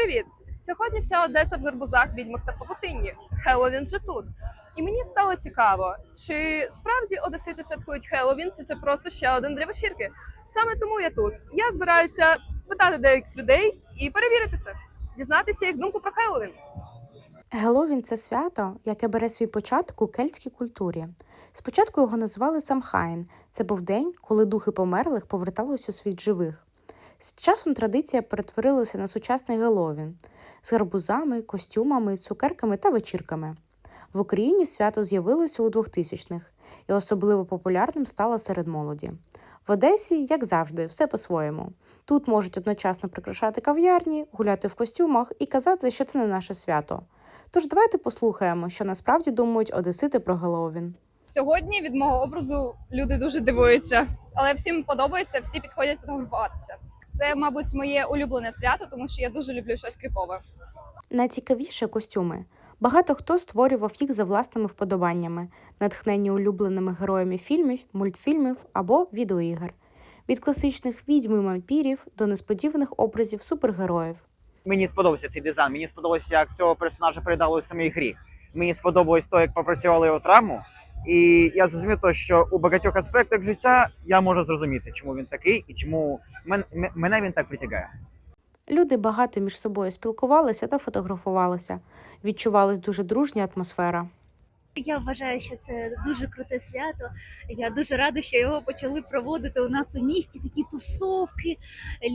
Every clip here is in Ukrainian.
Привіт! Сьогодні вся Одеса в гарбузах, відьмах та павутинні. Хеллоуін вже тут. І мені стало цікаво, чи справді Одесити святкують Хеллоуін, чи це просто ще один для вечірки. Саме тому я тут. Я збираюся спитати деяких людей і перевірити це, дізнатися їх думку про Хеллоуін. Геловін це свято, яке бере свій початок у кельтській культурі. Спочатку його називали Самхайн. Це був день, коли духи померлих повертались у світ живих. З часом традиція перетворилася на сучасний Геловін з гарбузами, костюмами, цукерками та вечірками. В Україні свято з'явилося у 2000-х і особливо популярним стало серед молоді. В Одесі, як завжди, все по-своєму. Тут можуть одночасно прикрашати кав'ярні, гуляти в костюмах і казати, що це не наше свято. Тож давайте послухаємо, що насправді думають одесити про Геловін. Сьогодні від мого образу люди дуже дивуються, але всім подобається, всі підходять фотографуватися. Це, мабуть, моє улюблене свято, тому що я дуже люблю щось кріпове. Найцікавіше костюми. Багато хто створював їх за власними вподобаннями, натхнені улюбленими героями фільмів, мультфільмів або відеоігр. Від класичних відьм і вампірів до несподіваних образів супергероїв. Мені сподобався цей дизайн. Мені сподобалося, як цього персонажа передали у самій грі. Мені сподобалось то, як попрацювали його травму. І я зрозумів, то, що у багатьох аспектах життя я можу зрозуміти, чому він такий і чому мене він так притягає. Люди багато між собою спілкувалися та фотографувалися. Відчувалась дуже дружня атмосфера. Я вважаю, що це дуже круте свято. Я дуже рада, що його почали проводити у нас у місті. Такі тусовки.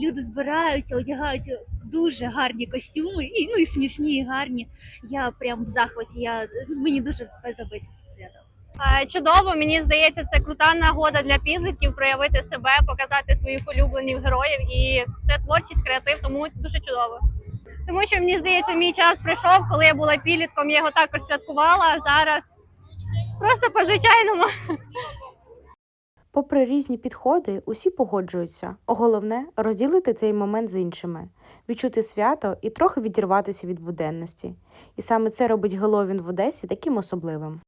Люди збираються, одягають дуже гарні костюми, і ну і смішні, і гарні. Я прям в захваті. Я мені дуже подобається це свято. Е, Чудово, мені здається, це крута нагода для підлітків проявити себе, показати своїх улюблених героїв. І це творчість, креатив, тому дуже чудово. Тому що мені здається, мій час прийшов, коли я була підлітком, я його також святкувала. А зараз просто по-звичайному. Попри різні підходи, усі погоджуються. Головне розділити цей момент з іншими, відчути свято і трохи відірватися від буденності. І саме це робить Геловін в Одесі таким особливим.